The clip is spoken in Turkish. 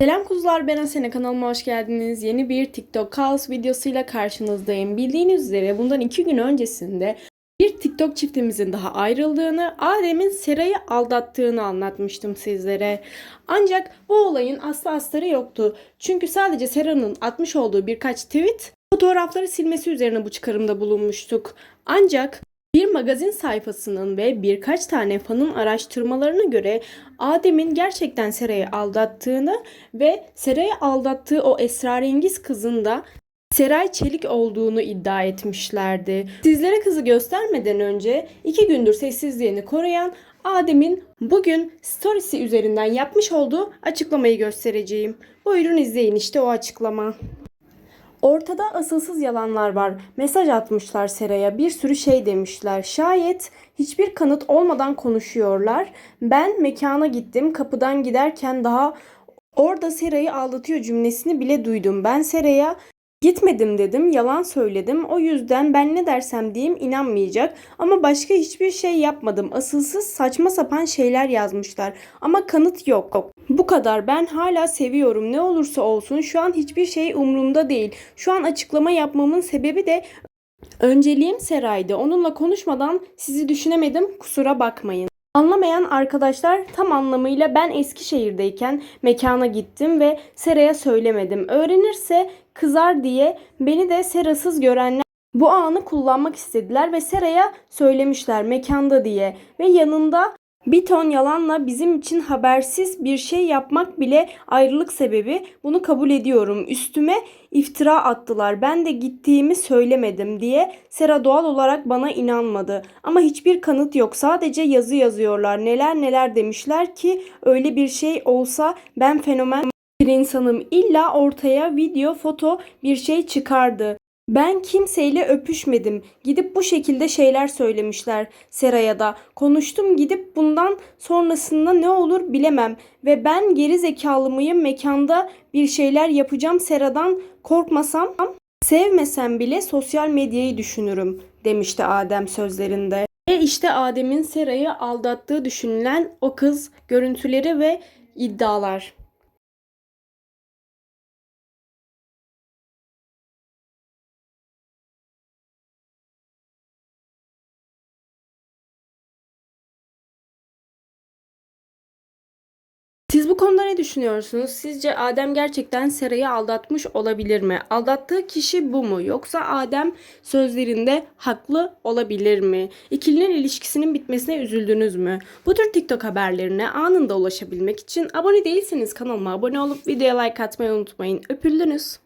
Selam kuzular ben Asena kanalıma hoş geldiniz. Yeni bir TikTok kaos videosuyla karşınızdayım. Bildiğiniz üzere bundan iki gün öncesinde bir TikTok çiftimizin daha ayrıldığını, Adem'in Sera'yı aldattığını anlatmıştım sizlere. Ancak bu olayın aslı astarı yoktu. Çünkü sadece Sera'nın atmış olduğu birkaç tweet fotoğrafları silmesi üzerine bu çıkarımda bulunmuştuk. Ancak bir magazin sayfasının ve birkaç tane fanın araştırmalarına göre Adem'in gerçekten Sera'yı aldattığını ve Sera'yı aldattığı o esrarengiz kızın da Seray Çelik olduğunu iddia etmişlerdi. Sizlere kızı göstermeden önce iki gündür sessizliğini koruyan Adem'in bugün storiesi üzerinden yapmış olduğu açıklamayı göstereceğim. Buyurun izleyin işte o açıklama. Ortada asılsız yalanlar var. Mesaj atmışlar Sera'ya. Bir sürü şey demişler. Şayet hiçbir kanıt olmadan konuşuyorlar. Ben mekana gittim. Kapıdan giderken daha orada Sera'yı aldatıyor cümlesini bile duydum. Ben Sera'ya Gitmedim dedim, yalan söyledim. O yüzden ben ne dersem diyeyim inanmayacak. Ama başka hiçbir şey yapmadım. Asılsız saçma sapan şeyler yazmışlar. Ama kanıt yok. Bu kadar. Ben hala seviyorum. Ne olursa olsun şu an hiçbir şey umurumda değil. Şu an açıklama yapmamın sebebi de önceliğim Seray'dı. Onunla konuşmadan sizi düşünemedim. Kusura bakmayın. Anlamayan arkadaşlar tam anlamıyla ben Eskişehir'deyken mekana gittim ve Sera'ya söylemedim. Öğrenirse kızar diye beni de Serasız görenler bu anı kullanmak istediler ve Sera'ya söylemişler mekanda diye ve yanında bir ton yalanla bizim için habersiz bir şey yapmak bile ayrılık sebebi. Bunu kabul ediyorum. Üstüme iftira attılar. Ben de gittiğimi söylemedim diye Sera doğal olarak bana inanmadı. Ama hiçbir kanıt yok. Sadece yazı yazıyorlar. Neler neler demişler ki öyle bir şey olsa ben fenomen bir insanım. İlla ortaya video, foto bir şey çıkardı. Ben kimseyle öpüşmedim. Gidip bu şekilde şeyler söylemişler Sera'ya da. Konuştum gidip bundan sonrasında ne olur bilemem. Ve ben geri zekalı mıyım mekanda bir şeyler yapacağım Sera'dan korkmasam sevmesem bile sosyal medyayı düşünürüm demişti Adem sözlerinde. Ve işte Adem'in Sera'yı aldattığı düşünülen o kız görüntüleri ve iddialar. Siz bu konuda ne düşünüyorsunuz? Sizce Adem gerçekten Sera'yı aldatmış olabilir mi? Aldattığı kişi bu mu? Yoksa Adem sözlerinde haklı olabilir mi? İkilinin ilişkisinin bitmesine üzüldünüz mü? Bu tür TikTok haberlerine anında ulaşabilmek için abone değilseniz kanalıma abone olup videoya like atmayı unutmayın. Öpüldünüz.